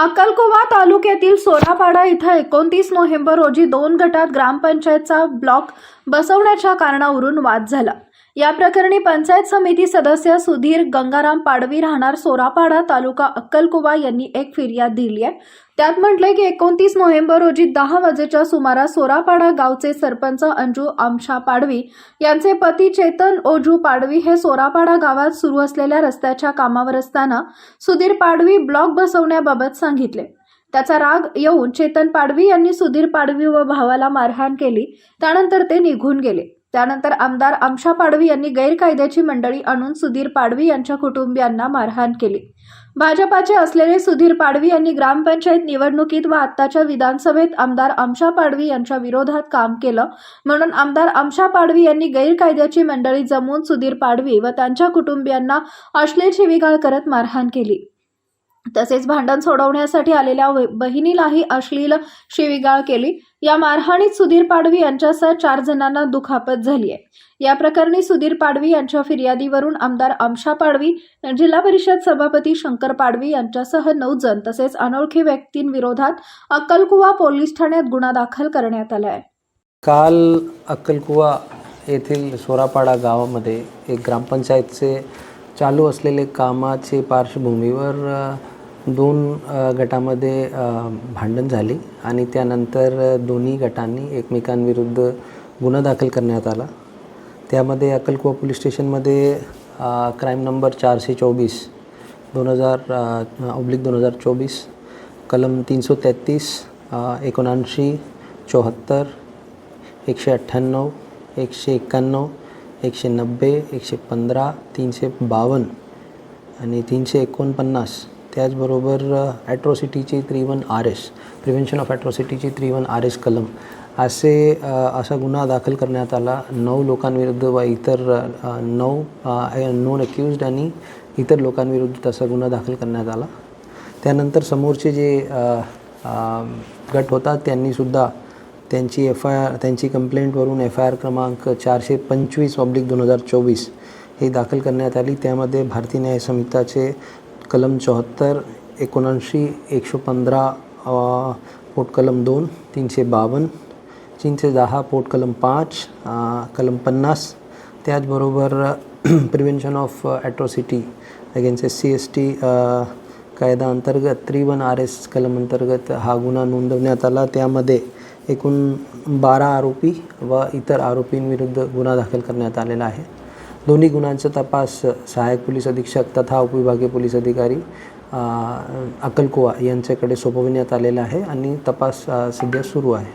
अक्कलकोवा तालुक्यातील सोरापाडा इथं एकोणतीस नोव्हेंबर रोजी दोन गटात ग्रामपंचायतचा ब्लॉक बसवण्याच्या कारणावरून वाद झाला. या प्रकरणी पंचायत समिती सदस्य सुधीर गंगाराम पाडवी राहणार सोरापाडा तालुका अक्कलकुवा यांनी एक फिर्याद दिली आहे. त्यात म्हटलंय की एकोणतीस नोव्हेंबर रोजी दहा वाजेच्या सुमारास सोरापाडा गावचे सरपंच अंजू आमशा पाडवी यांचे पती चेतन ओजू पाडवी हे सोरापाडा गावात सुरू असलेल्या रस्त्याच्या कामावर असताना सुधीर पाडवी ब्लॉक बसवण्याबाबत सांगितले. त्याचा राग येऊन चेतन पाडवी यांनी सुधीर पाडवी व भावाला मारहाण केली. त्यानंतर ते निघून गेले. त्यानंतर आमदार आमशा पाडवी यांनी गैरकायद्याची मंडळी आणून सुधीर पाडवी यांच्या कुटुंबियांना मारहाण केली. भाजपाचे असलेले सुधीर पाडवी यांनी ग्रामपंचायत निवडणुकीत व आत्ताच्या विधानसभेत आमदार आमशा पाडवी यांच्या विरोधात काम केलं. म्हणून आमदार आमशा पाडवी यांनी गैरकायद्याची मंडळी जमवून सुधीर पाडवी व त्यांच्या कुटुंबियांना अश्लील शिवीगाळ करत मारहाण केली. तसेच भांडण सोडवण्यासाठी आलेल्या बहिणीलाही अश्लील शिवीगाळ केली. या मारहाणीत सुधीर पाडवी यांच्यासह चार जणांना दुखापत झाली आहे. या प्रकरणी सुधीर पाडवी यांच्या फिर्यादीवरून आमदार आमशा पाडवी जिल्हा परिषद सभापती शंकर पाडवी यांच्यासह नऊ जण तसेच अनोळखी व्यक्तींविरोधात अक्कलकुवा पोलीस ठाण्यात गुन्हा दाखल करण्यात आला आहे. काल अक्कलकुवा येथील सोरापाडा गावामध्ये एक ग्रामपंचायतचे चालू असलेले कामाचे पार्श्वभूमीवर दोन गटामध्ये भांडण झाली आणि त्यानंतर दोन्ही गटांनी एकमेकांविरुद्ध गुन्हा दाखल करण्यात आला. त्यामध्ये अक्कलकुवा पोलीस स्टेशनमध्ये क्राईम नंबर चारशे चोवीस दोन हजार ऑब्लिक दोन हजार चोवीस कलम तीनशे तेहतीस एकोणऐंशी चौहत्तर एकशे अठ्ठ्याण्णव एकशे एक्क्याण्णव एकशे नब्बे एकशे पंधरा तीनशे बावन्न आणि तीनशे एकोणपन्नास. त्याचबरोबर ॲट्रॉसिटीची three one R S prevention of ॲट्रॉसिटीची three one R S कलम. असे असा गुन्हा दाखल करण्यात आला. नऊ लोकांविरुद्ध व इतर नऊ नॉन अक्युज्ड आणि इतर लोकांविरुद्ध तसा गुन्हा दाखल करण्यात आला. त्यानंतर समोरचे जे गट होता त्यांनीसुद्धा त्यांची एफ आय आर त्यांची कंप्लेंटवरून एफ आय आर क्रमांक चारशे पंचवीस ऑब्लिक दोन हजार चोवीस ही दाखल करण्यात आली. त्यामध्ये भारतीय न्याय संहिताचे कलम चौहत्तर एकोणऐंशी एकशे पंधरा अ, पोट कलम दोन तीनशे बावन्न तीनशे दहा पोट कलम पाच कलम पन्नास. त्याचबरोबर prevention of atrocity against S C S T कायदा अंतर्गत त्रिवन वन आर एस कलम अंतर्गत हा गुन्हा नोंदवण्यात आला. त्यामध्ये एकूण बारा आरोपी व इतर आरोपींविरुद्ध गुन्हा दाखल करण्यात आलेला आहे. दोन्ही गुन्ह्यांचा तपास सहाय्यक पोलीस अधीक्षक तथा उपविभागीय पोलीस अधिकारी अकलकुवा अक्कलकुवा यांच्याकडे सोपविण्यात आलेला आहे आणि तपास सध्या सुरू आहे.